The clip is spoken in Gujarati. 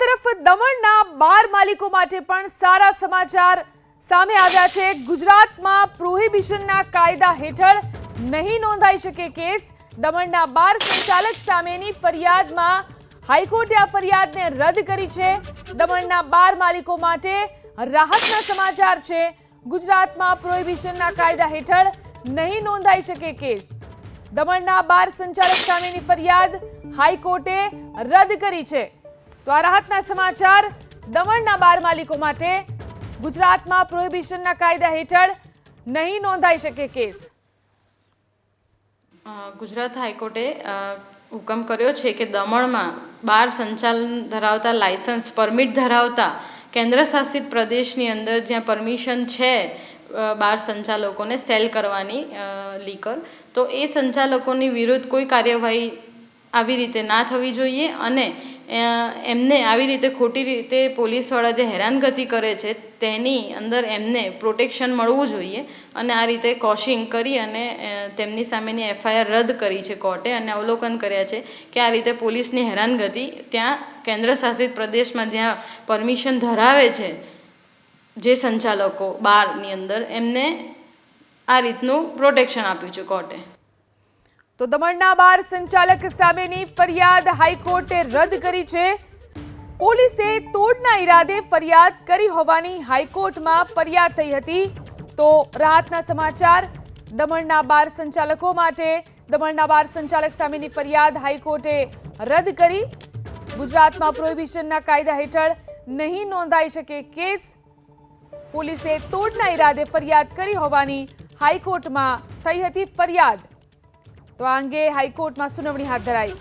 તરફ દમણના બાર માલિકો માટે પણ સારા સમાચાર સામે આવ્યા છે. ગુજરાતમાં પ્રોહિબિશનના કાયદા હેઠળ નહીં નોંધાઈ શકે કેસ. દમણના બાર સંચાલક સામેની ફરિયાદમાં હાઈકોર્ટે આ ફરિયાદને રદ કરી છે. દમણના બાર માલિકો માટે રાહતના સમાચાર છે. ગુજરાતમાં પ્રોહિબિશનના કાયદા હેઠળ નહીં નોંધાઈ શકે કેસ. દમણના બાર સંચાલક સામેની ફરિયાદ હાઈકોર્ટે રદ કરી છે. તો આ રાહતના સમાચાર દમણના બાર માલિકો માટે ગુજરાતમાં પ્રોહિબિશનના કાયદા હેઠળ નહીં નોંધાઈ શકે કેસ. ગુજરાત હાઈકોર્ટે હુકમ કર્યો છે કે દમણમાં બાર સંચાલન ધરાવતા, લાયસન્સ પરમિટ ધરાવતા કેન્દ્ર શાસિત પ્રદેશની અંદર જ્યાં પરમિશન છે બાર સંચાલકોને સેલ કરવાની લીકર, તો એ સંચાલકોની વિરુદ્ધ કોઈ કાર્યવાહી આવી રીતે ના થવી જોઈએ અને એમને આવી રીતે ખોટી રીતે પોલીસવાળા જે હેરાનગતિ કરે છે, તેની અંદર એમને પ્રોટેક્શન મળવું જોઈએ અને આ રીતે કોશિંગ કરી અને તેમની સામેની એફઆઈઆર રદ કરી છે કોર્ટે અને અવલોકન કર્યા છે કે આ રીતે પોલીસની હેરાનગતિ ત્યાં કેન્દ્ર શાસિત પ્રદેશમાં જ્યાં પરમિશન ધરાવે છે, જે સંચાલકો બારની અંદર એમને આ રીતનું પ્રોટેક્શન આપ્યું છે કોર્ટે. તો દમણના બાર સંચાલક સામેની ફરિયાદ હાઈકોર્ટે રદ કરી છે. પોલીસે તોડના ઈરાદે ફરિયાદ કરી હોવાની હાઈકોર્ટમાં ફરિયાદ થઈ હતી. તો રાહતના સમાચાર, દમણના બાર સંચાલકો માટે દમણના બાર સંચાલક સામેની ફરિયાદ હાઈકોર્ટે રદ કરી. ગુજરાતમાં પ્રોહિબિશનના કાયદા હેઠળ નહીં નોંધાઈ શકે કેસ. પોલીસે તોડના ઈરાદે ફરિયાદ કરી હોવાની હાઈકોર્ટમાં થઈ હતી ફરિયાદ. તો આ અંગે હાઈકોર્ટમાં સુનાવણી હાથ ધરાઈ.